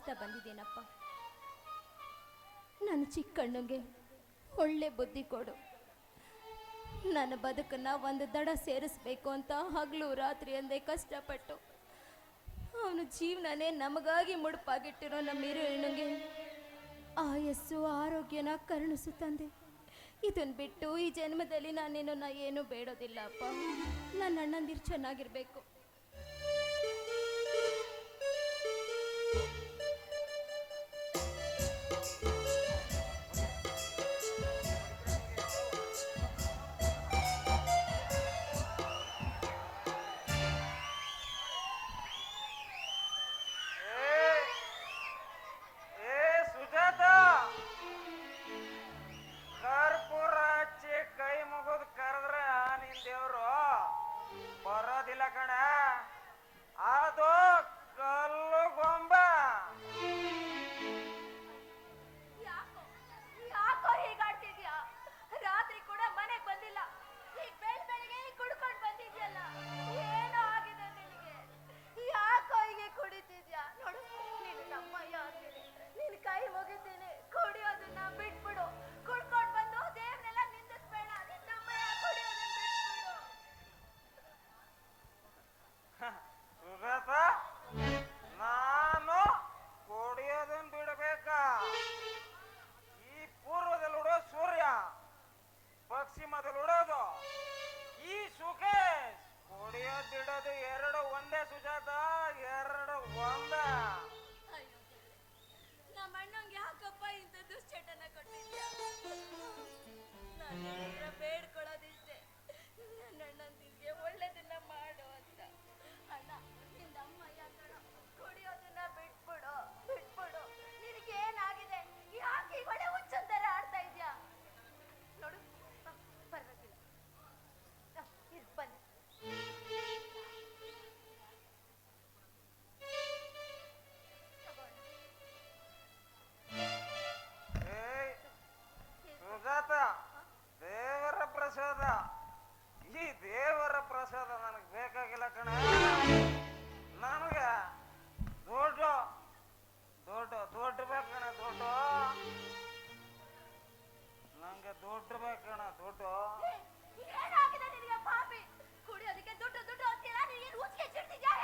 ಕಾಣಿಸ್ತಾ ಬಂದಿದ್ದೇನಪ್ಪ ನನ್ನ ಚಿಕ್ಕಣ್ಣಗೆ ಒಳ್ಳೆ ಬುದ್ಧಿ ಕೊಡು. ನನ್ನ ಬದುಕನ್ನ ಒಂದು ದಡ ಸೇರಿಸ್ಬೇಕು ಅಂತ ಹಗಲು ರಾತ್ರಿ ಅಂದೇ ಕಷ್ಟಪಟ್ಟು. ಅವನು ಜೀವನನೇ ನಮಗಾಗಿ ಮುಡುಪಾಗಿಟ್ಟಿರೋ ನಮ್ಮ ಹಿರಿಯಣ್ಣಗೆ ಆಯಸ್ಸು, ಆರೋಗ್ಯನ ಕರುಣಿಸು ತಂದೆ. ಇದನ್ನು ಬಿಟ್ಟು ಈ ಜನ್ಮದಲ್ಲಿ ನಾನೇನು ನಾ ಏನು ಬೇಡೋದಿಲ್ಲ ಅಪ್ಪ. ನನ್ನ ಅಣ್ಣಂದಿರು ಚೆನ್ನಾಗಿರ್ಬೇಕು.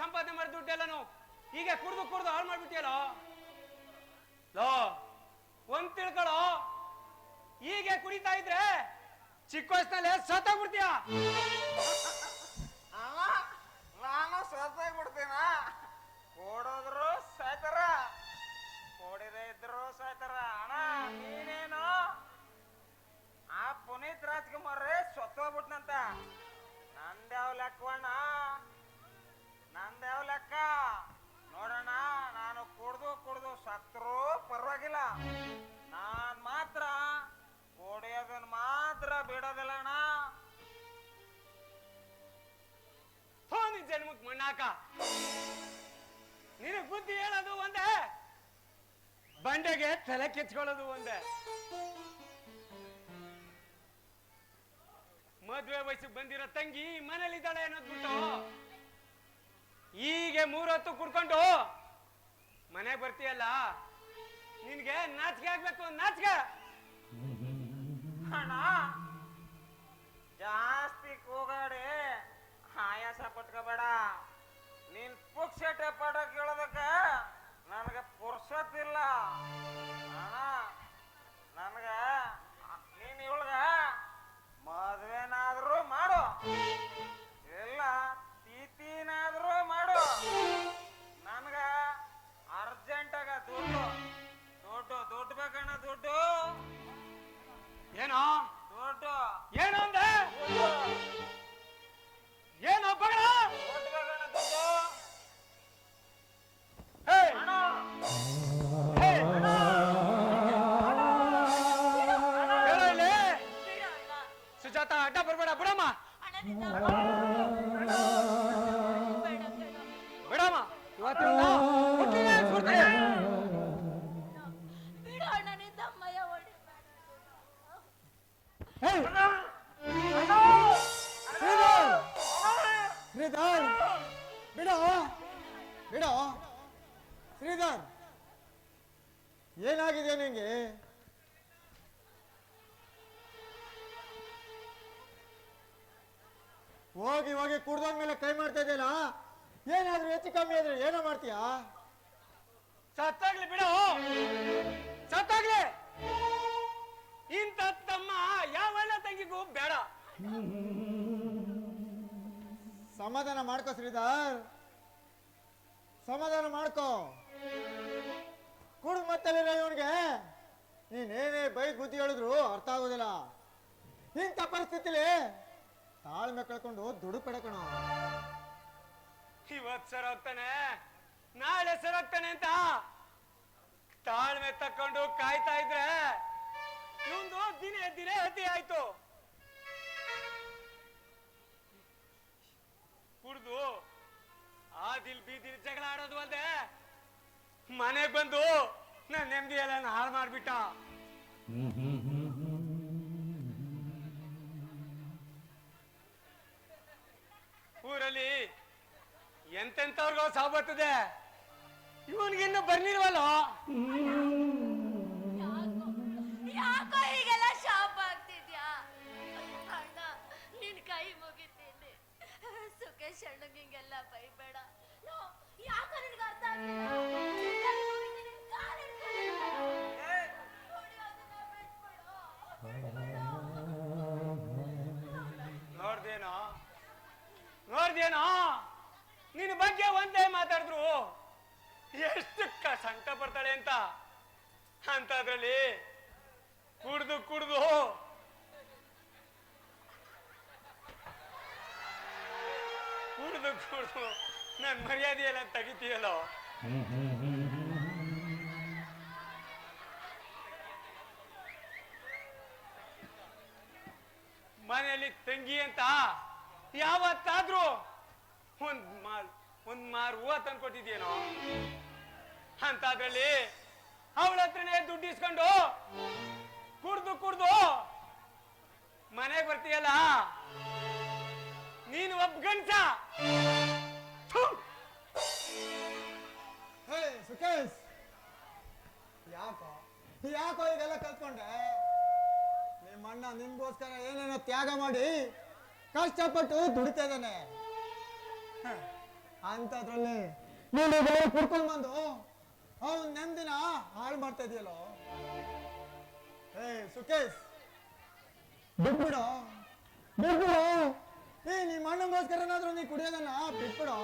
ಸಂಪಾದನೆ ಮಾಡಿ ದುಡ್ಡೆಲ್ಲನು ಹೀಗೆ ಕುಡ್ದು ಕುಡ್ದು ಹಾಳು ಮಾಡ್ಬಿಟ್ಟಿಯಲ್ಲ? ಲೋ, ಒಂದ್ ತಿಳ್ಕೊಳ್ಳೋ ಹೀಗೆ ಕುಡಿತಾ ಇದ್ರೆ ಚಿಕ್ಕ ವಯಸ್ಸಿನಲ್ಲಿ ಸತ್ತಾಗ್ಬಿಡ್ತೀಯ? ಬಂಡೆಗೆ ತಲೆ ಕೆಚ್ಕೊಳ್ಳೋದು ಒಂದೇ. ಮದ್ವೆ ವಯಸ್ಸಿಗೆ ಬಂದಿರೋ ತಂಗಿ ಮನೇಲಿದ್ದಾಳೆ ಏನೋ ಬಿಟ್ಟು ಹೀಗೆ ಮೂರೊತ್ತು ಕುಡ್ಕೊಂಡು ಮನೆಗೆ ಬರ್ತೀಯಲ್ಲ, ನಿನ್ಗೆ ನಾಚಿಕೆ ಆಗ್ಬೇಕು ನಾಚಿಕೆ. ಅಣ್ಣ, ಜಾಸ್ತಿ ಕೂಗಾಡಿ ಆಯಾಸ ಪಟ್ಕೋಬೇಡ. ನೀನ್ ಪುಕ್ಷಟೆ ಪಡ ಕೇಳೋದಕ್ಕ ಪುರ್ಸತ್ತಿಲ್ಲ. ಅಣ್ಣ ನನಗ ನೀನ್ ಇವಳಗ ಮದ್ವೆನಾದ್ರೂ ಮಾಡು. ಇಲ್ಲ ತೀತಿನಾದ್ರೂ ಮಾಡು. ನನಗ ಅರ್ಜೆಂಟಾಗ ದುಡ್ಡು. ದುಡ್ಡು ದುಡ್ಡು ಬೇಕಣ್ಣ ದುಡ್ಡು. ಏನೋ? ದುಡ್ಡು. ಏನೋ ಅಂದೆ? ಏನೋ ಬಗಳ ಏನಾದ್ರೂ ಹೆಚ್ಚು ಕಮ್ಮಿ ಆದ್ರೆ ಏನೋ ಮಾಡ್ತೀಯಾ? ಸತ್ತಾಗ್ಲಿ ಬಿಡು. ಸತ್ತಾಗ್ಲಿ. ಇಂಥ ತಮ್ಮ ಯಾವೆಲ್ಲ ತಂಗಿಗೂ ಬೇಡ. ಸಮಾಧಾನ ಮಾಡ್ಕೋ ಶ್ರೀಧರ್. ಸಮಾಧಾನ ಮಾಡ್ಕೋ. ಕುಡ್ ಮತ್ತಲ್ಲಿರೋ ಇವನಿಗೆ. ನೀನೇನೇ ಬೈ ಬುದ್ಧಿ ಹೇಳಿದ್ರು ಅರ್ಥ ಆಗೋದಿಲ್ಲ. ಇಂಥ ಪರಿಸ್ಥಿತಿಲಿ ತಾಳ್ಮೆ ಕಳ್ಕೊಂಡು ದುಡ್ಡು ಪಡ್ಕಣ ಇವತ್ ಸರ್ ಹೋಗ್ತಾನೆ ನಾಳೆ ಸರ್ ಅಂತ? ತಾಳ್ಮೆ ತಕೊಂಡು ಕಾಯ್ತಾ ಇದ್ರೆ ಇವಂದು ದಿನೇ ದಿನೇ ಅತಿ ಆಯ್ತು. ಕುಡ್ದು ಆ ದಿಲ್ ಬೀದಿಲ್ ಜಗಳ ಆಡೋದು ಅಲ್ದೆ ಮನೆಗ್ ಬಂದು ನನ್ನ ನೆಮ್ಮದಿ ಎಲ್ಲ ಹಾಳು ಮಾಡ್ಬಿಟ್ಟ. ಎಂತೆಂತವ್ರಿಗೋ ಸಾವು ಬರ್ತದೆ ಇವನ್ಗಿನ್ನು ಬರ್ಲಿಲ್ವಲ್ಲ? ಯಾಕೋ ಹೀಗೆಲ್ಲ ಶಾಪ್ ಆಗ್ತಿದ್ಯಾ? ಅಣ್ಣ ನಿನ್ ಕೈ ಮುಗಿತೀನಿ. ಸುಖೇಶ್ ಅಣ್ಣಗೆ ಹಿಂಗೆಲ್ಲ ಬೈಬೇಡ. ಯಾಕೋ ನಿನ್ಗೆ ಅರ್ಥ. ನೋಡ್ದೇನೋ? ನೋಡ್ದೇನೋ? ನಿನ್ನ ಬಗ್ಗೆ ಒಂದೇ ಮಾತಾಡಿದ್ರು. ಎಷ್ಟು ಸಂಕಟ ಪಡ್ತಾಳೆ ಅಂತ? ಅದ್ರಲ್ಲಿ ಕುಡ್ದು ಕುಡ್ದು ಕುಡ್ದು ಕುಡ್ದು ನನ್ ಮರ್ಯಾದೆ ಎಲ್ಲ ತೆಗಿತೀಯಲ್ಲೋ? ಮನೆಯಲ್ಲಿ ತಂಗಿ ಅಂತ ಯಾವತ್ತಾದ್ರೂ ಒಂದ್ ಮಾರ್, ಒಂದ್ ಮಾರು ಹೂವ ತಂದ್ಕೊಟ್ಟಿದ್ಯೇನೋ ಅಂತಾದಲ್ಲಿ ಅವಳ ಹತ್ರನೇ ದುಡ್ಡು ಇಸ್ಕೊಂಡು ಕುಡ್ದು ಕುಡ್ದು ಮನೆಗೆ ಬರ್ತೀಯಲ್ಲ? ನೀನು ಒಬ್ಬ ಗಂಟ ಸುಖೇಶ್ ಯಾಕೋ ಯಾಕೋ ಇದೆಲ್ಲ ಕಲ್ತ್ಕೊಂಡೆ? ಅಣ್ಣ ನಿನ್ಗೋಸ್ಕರ ಏನೇನೋ ತ್ಯಾಗ ಮಾಡಿ ಕಷ್ಟಪಟ್ಟು ದುಡಿತಾ ಇದ್ದಾನೆ. ಅಂಥದ್ರಲ್ಲಿ ನೀನು ಇದೆಲ್ಲ ಕುಡ್ಕೊಂಡು ಬಂದು ಅವನ್ ನೆಮ್ಮದಿನ ಹಾಳು ಮಾಡ್ತಾ ಇದೆಯಲ್ಲ? ಏ ಸುಕೇಶ್, ಬಿಟ್ಬಿಡು. ಬಿಟ್ಬಿಡು. ಏ, ನಿಮ್ಮ ಅಣ್ಣಗೋಸ್ಕರನಾದ್ರೂ ನೀ ಕುಡಿಯೋದನ್ನ ಬಿಟ್ಬಿಡು.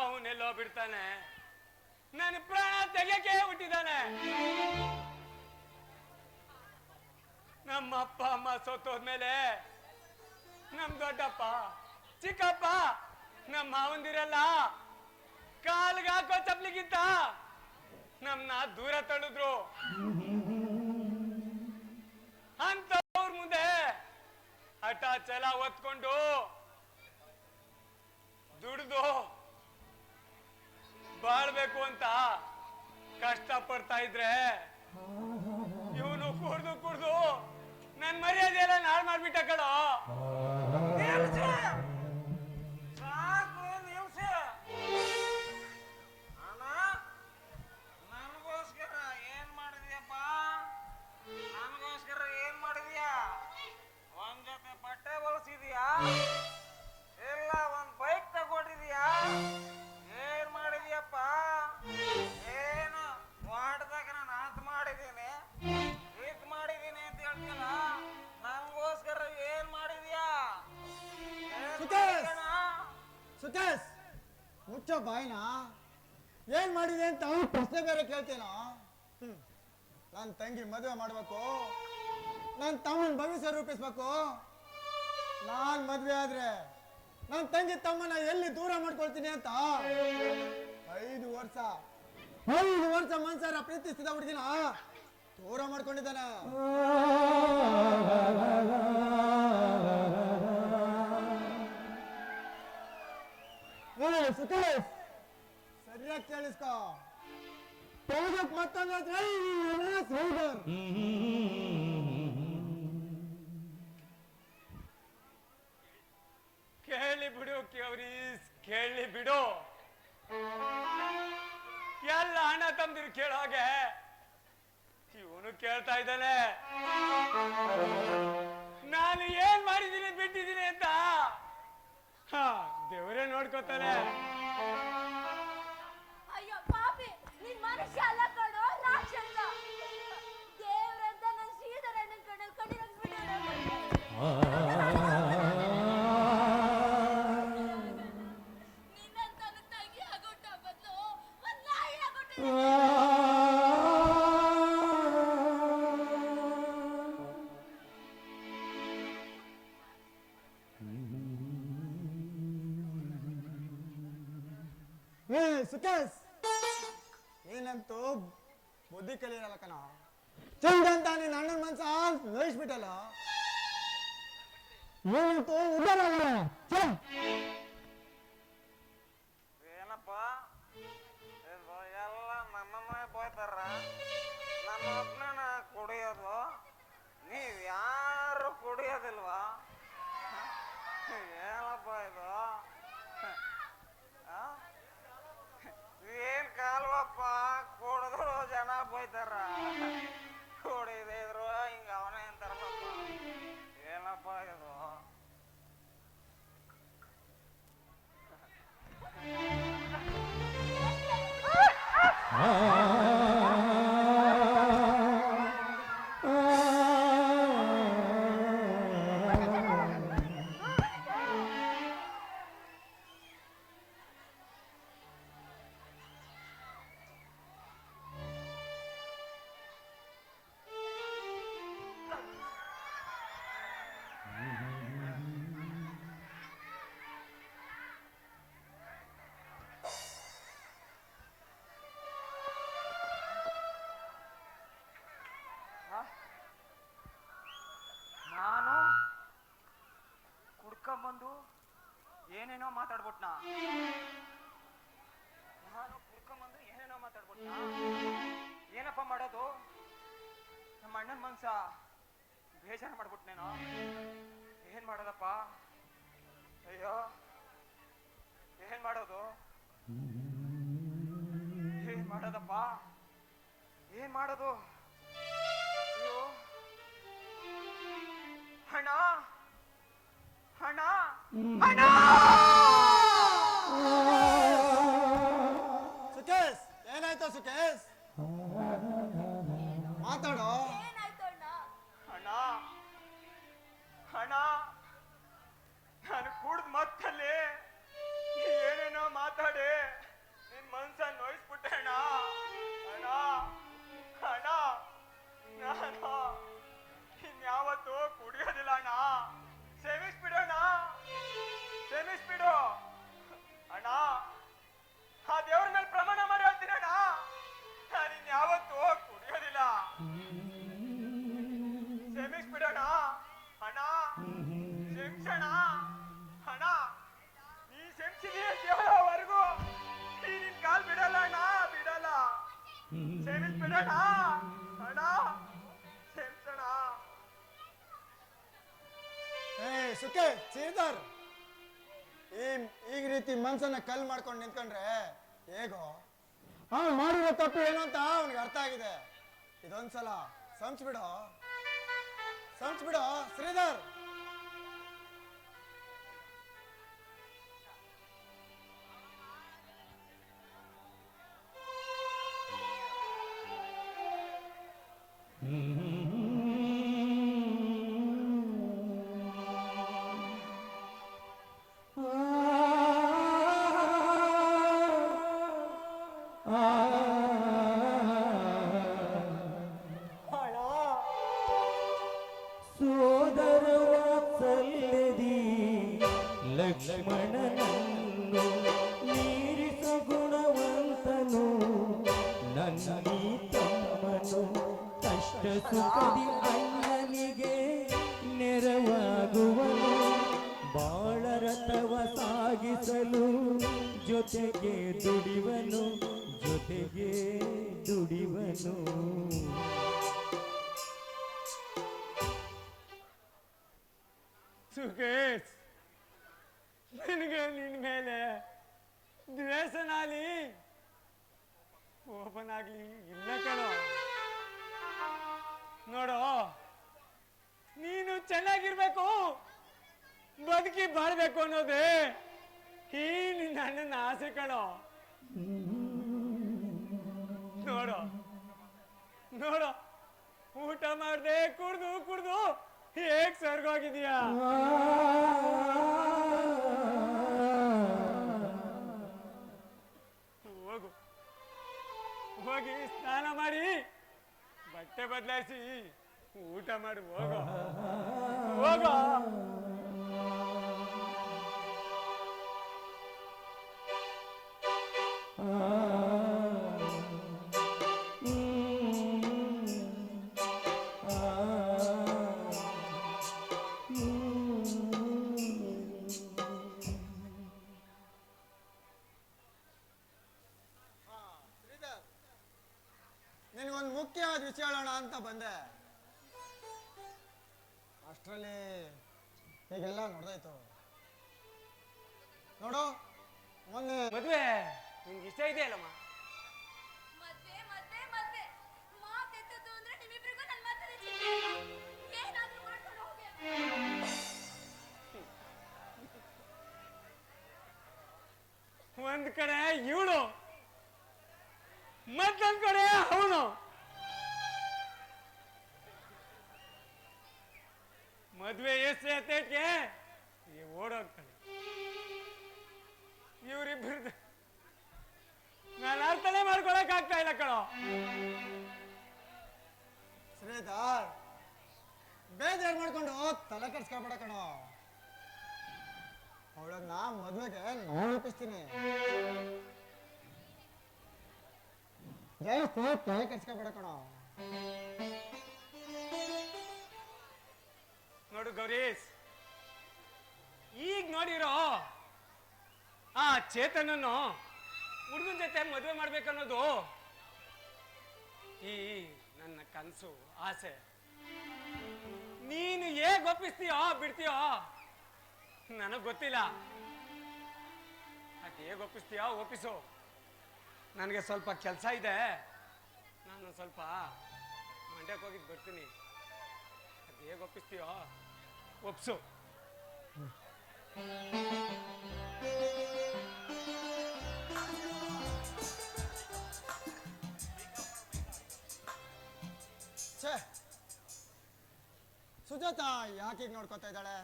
ಅವನೆಲ್ಲೋ ಬಿಡ್ತಾನೆ. ನನ್ನ ಪ್ರಾಣ ತೆಗೆಯಕ್ಕೆ ಬಿಟ್ಟಿದ್ದಾನೆ ನಮ್ಮ ಅಪ್ಪ ಅಮ್ಮ ಸತ್ತೋದ್ಮೇಲೆ ನಮ್ ದೊಡ್ಡಪ್ಪ, ಚಿಕ್ಕಪ್ಪ ನಮ್ಮ ಮಾವಂದಿರಲ್ಲ ಕಾಲ್ಗಾಕೋ ಚಪ್ಲಿಗಿಂತ ನಮ್ನ ದೂರ ತಳ್ಳಿದ್ರು. ಅಂತವ್ರ ಮುಂದೆ ಹಠ ಚಲ ಒತ್ಕೊಂಡು ದುಡ್ದು ಬಾಳ್ಬೇಕು ಅಂತ ಕಷ್ಟ ಪಡ್ತಾ ಇದ್ರೆ ನನ್ ಮರ್ಯಾದೆ ಎಲ್ಲ ನಾಳೆ ಮಾಡ್ಬಿಟ್ಟ ಕಣೋ. ಬೇರೆ ನನ್ನ ತಂಗಿ ಮದುವೆ ಮಾಡ್ಬೇಕು. ನನ್ನ ತಮ್ಮನ ಭವಿಷ್ಯ ರೂಪಿಸ್ಬೇಕು. ನಾನ್ ಮದ್ವೆ ಆದ್ರೆ ನನ್ನ ತಂಗಿ ತಮ್ಮನ ಎಲ್ಲಿ ದೂರ ಮಾಡ್ಕೊಳ್ತೀನಿ ಅಂತ. ಐದು ವರ್ಷ. ಐದು ವರ್ಷ ಮನ್ಸಾರ ಪ್ರೀತಿಸ್ತಿದ್ದ ಹುಡುಗಿನ ದೂರ ಮಾಡ್ಕೊಂಡಿದ್ದಾನೆ. ಸರಿಯಾಗಿ ಕೇಳಿಸ್ಕೋ. ಮತ್ತೊಂದಾದ್ರೆ ಸೈಬರ್ ಕೇಳಿ ಬಿಡು ಕೇವ್ರೀಸ್ ಕೇಳಿ ಬಿಡು. ಎಲ್ಲ ಹಣ ತಂದಿರು ಕೇಳೋಗೆ ಇವನು ಕೇಳ್ತಾ ಇದ್ದಾನೆ. ನಾನು ಏನ್ ಮಾಡಿದ್ದೀನಿ, ಬಿಟ್ಟಿದ್ದೀನಿ ಅಂತ. ಹಾ, ದೇವರೇ ನೋಡ್ಕೋತಾನೆ. ನೀನ್ ಮನುಷ್ಯ ನನ್ನ ಒಬ್ನ ಕುಡಿಯೋದು, ನೀವು ಯಾರು ಕುಡಿಯೋದಿಲ್ವಾ? ಏನಪ್ಪ ಇದು? ಏನ್ ಕಾಲ್ವಪ್ಪ? ಕುಡಿದ್ರು ಜನ ಬೈತಾರ. ಕುಡಿದ್ರು ಹಿಂಗ ಅವನೇ ಅಂತಾರಪ್ಪ ಏನಪ್ಪ ಇದು? ಏನೇನೋ ಮಾತಾಡ್ಬಿಟ್ನಾ. ನಾನು ಕುರ್ಕೊಂಬಂದು ಏನೇನೋ ಮಾತಾಡ್ಬಿಟ್ನಾ. ಏನಪ್ಪ ಮಾಡೋದು? ನಮ್ಮ ಅಣ್ಣನ ಮನ್ಸ ಬೇಜಾರು ಮಾಡ್ಬಿಟ್ನೇನೋ? ಏನ್ ಮಾಡೋದಪ್ಪ? ಅಯ್ಯೋ, ಏನ್ ಮಾಡೋದು? ಏನ್ ಮಾಡೋದಪ್ಪ? ಏನ್ ಮಾಡೋದು? ಅಯ್ಯೋ. ಅಣ್ಣ ಹಣ ಸುಖೇಶ್ ರೀತಿ ಮನ್ಸನ್ನ ಕಲ್ ಮಾಡ್ಕೊಂಡು ನಿಂತ್ಕೊಂಡ್ರೆ ಹೇಗೋ? ಅವ್ನು ಮಾಡಿರೋ ತಪ್ಪು ಏನು ಅಂತ ಅವ್ನಿಗೆ ಅರ್ಥ ಆಗಿದೆ. ಇದೊಂದ್ಸಲ ಸಂಸ್ಬಿಡೋ. ಸಂಸ್ಬಿಡೋ ಶ್ರೀಧರ್. ರಥವ ಸಾಗಿಸಲು ಜೊತೆಗೆ ದುಡಿವನು ಜೊತೆಗೆ ದುಡಿವನು. ಸುಖೇಶ್, ನಿನಗೆ ನಿನ್ನ ಮೇಲೆ ದಿವಸನಾಗ್ಲಿ ಓಪನ್ ಆಗ್ಲಿ, ಇಲ್ಲ ಕಣೋ. ನೋಡೋ, ನೀನು ಚೆನ್ನಾಗಿರ್ಬೇಕು. ಬದುಕಿ ಬಾಳ್ಬೇಕು ಅನ್ನೋದೇ ಈ ನನ್ನ ಆಸೆ ಕಣೋ. ನೋಡೋ ನೋಡೋ, ಊಟ ಮಾಡ್ದೆ ಕುಡ್ದು ಕುಡ್ದು ಹೇಗ್ ಸರ್ಗೋಗಿದೀಯಾ ಹೋಗು, ಹೋಗಿ ಸ್ನಾನ ಮಾಡಿ, ಬಟ್ಟೆ ಬದಲಾಯಿಸಿ ಊಟ ಮಾಡಿ, ಹೋಗೋ ಹೋಗೋ. ಹೀಗೆಲ್ಲ ನೋಡ್ದಾಯ್ತು. ನೋಡು ಮೊನ್ನೆ ಮದ್ವೆ ನಿಮ್ಗೆ ಇಷ್ಟ ಇದೆಯಲ್ಲಮ್ಮ? ಮದ್ವೆ ಮದ್ವೆ ಮದ್ವೆ. ಮಾತೆತ್ತದ್ದು ಅಂದ್ರೆ ನಿಮ್ಮಿಬ್ರಿಗೂ ನನ್ನ ಮಾತಲ್ಲಿ ಚಿಂತೆ ಇಲ್ಲ. ಏನಾದ್ರೂ ಮಾಡ್ಕೊಂಡು ಹೋಗಿ ಒಂದ್ ಕಡೆ ಇವಳು ಮತ್ತೊಂದ್ ಕಡೆ ಅವನು. ಮದ್ವೆ ಎಷ್ಟು ಈ ಓಡೋಗ್ತಾನೆ ಇವರಿಬ್ಬರದು ನಾನು ಅರ್ಥನೇ ಮಾಡ್ಕೊಳಕ್ ಆಗ್ತಾ ಇಲ್ಲ ಕಣೋ. ಶ್ರೀಧರ್, ಬೇಜಾರು ಮಾಡ್ಕೊಂಡು ತಲೆ ಕೆಡ್ಸ್ಕೊಬೇಡ ಕಣೋ. ಅವಳನ್ನ ಮದ್ವೆಗೆ ನಾನು ಒಪ್ಪಿಸ್ತೀನಿ. ತಲೆ ಕೆಡ್ಸ್ಕೊಬೇಡ ಕಣೋ. ನೋಡು ಗೌರೀಶ್. ಈಗ ನೋಡಿರೋ ಆ ಚೇತನನ್ನು ಹುಡುಗನ ಜೊತೆ ಮದುವೆ ಮಾಡ್ಬೇಕನ್ನೋದು ಈ ನನ್ನ ಕನಸು, ಆಸೆ. ನೀನು ಹೇಗ್ ಒಪ್ಪಿಸ್ತೀಯೋ, ಬಿಡ್ತೀಯೋ, ನನಗ್ ಗೊತ್ತಿಲ್ಲ. ಅದು ಹೇಗ್ ಒಪ್ಪಿಸ್ತೀಯೋ ಒಪ್ಪಿಸು. ನನಗೆ ಸ್ವಲ್ಪ ಕೆಲಸ ಇದೆ. ನಾನು ಸ್ವಲ್ಪ ಮಂಡ್ಯಕ್ಕೆ ಹೋಗಿದ್ದು ಬರ್ತೀನಿ. ಒಪ್ಪಿಸ್ತೀಯೋ ಒಪ್ಸು ಛೇ. ಸುಜಾತ ಯಾಕೆ ನೋಡ್ಕೊತಾ ಇದ್ದಾಳೆ.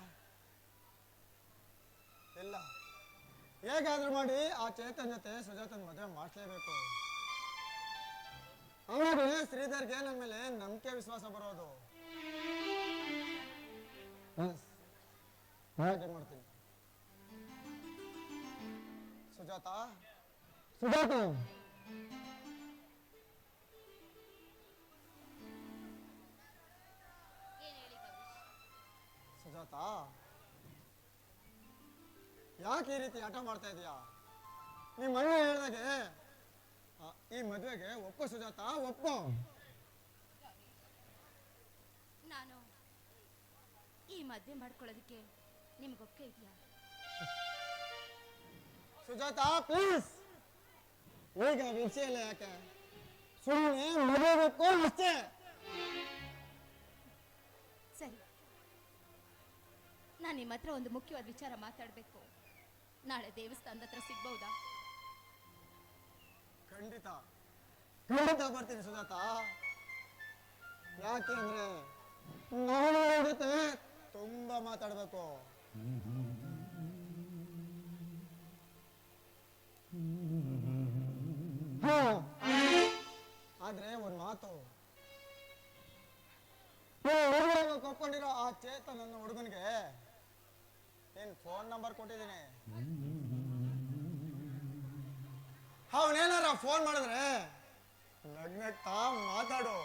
ಇಲ್ಲ. ಹೇಗಾದ್ರೂ ಮಾಡಿ ಆ ಚೇತನ್ ಜೊತೆ ಸುಜಾತನ ಮದುವೆ ಮಾಡಿಸ್ಲೇಬೇಕು. ಆಮೇಲೆ ಶ್ರೀಧರ್ಗೆ ನನ್ನ ಮೇಲೆ ನಂಬಿಕೆ ವಿಶ್ವಾಸ ಬರೋದು. ಬಸ್, ಹಾಗೆ ಮಾಡ್ತೀನಿ? ಸುಜಾತ? ಸುಜಾತ. ಸುಜಾತ? ಯಾಕೆ ಈ ರೀತಿ ಆಟ ಮಾಡ್ತಾ ಇದೀಯಾ? ನಿಮ್ಮ ಮನೆ ಹೇಳಿದಾಗೆ ಆ, ಈ ಮದುವೆಗೆ ಒಪ್ಪು ಸುಜಾತ ಒಪ್ಪು ನಾನು ಈ ಮದುವೆ ಮಾಡ್ಕೊಳ್ಳೋದಕ್ಕೆ ನಿಮ್ಗೆ ಒಪ್ಪಿಗೆ ಇದೆಯಾ? ಸುಜಾತ ಪ್ಲೀಸ್ ಈಗ ವಿಷಯ ಇಲ್ಲ ಯಾಕೆ? ಸುಮ್ಮನೆ ಮದುವೆಬೇಕು ಅಷ್ಟೇ. ಸರಿ. ನಾನು ನಿಮ್ಮ ಹತ್ರ ಒಂದು ಮುಖ್ಯವಾದ ವಿಚಾರ ಮಾತಾಡಬೇಕು. ನಾಳೆ ದೇವಸ್ಥಾನದ ಹತ್ರ ಸಿಗ್ಬಹುದಾ? ಖಂಡಿತ. ಖಂಡಿತ ಬರ್ತೀನಿ ಸುಜಾತ. ಯಾಕೆ ಅಂದ್ರೆ ನಾನು ತುಂಬಾ ಮಾತಾಡ್ಬೇಕು. ಆದ್ರೆ ಒಂದ್ ಮಾತು. ಕೊಟ್ಕೊಂಡಿರೋ ಆ ಚೇತನ್ ನನ್ನ ಹುಡುಗನಿಗೆ ನಿನ್ ಫೋನ್ ನಂಬರ್ ಕೊಟ್ಟಿದ್ದೀನಿ. ಅವನೇನಾರ ಫೋನ್ ಮಾಡಿದ್ರೆ ನಗ್ನಗ್ತಾ ಮಾತಾಡು.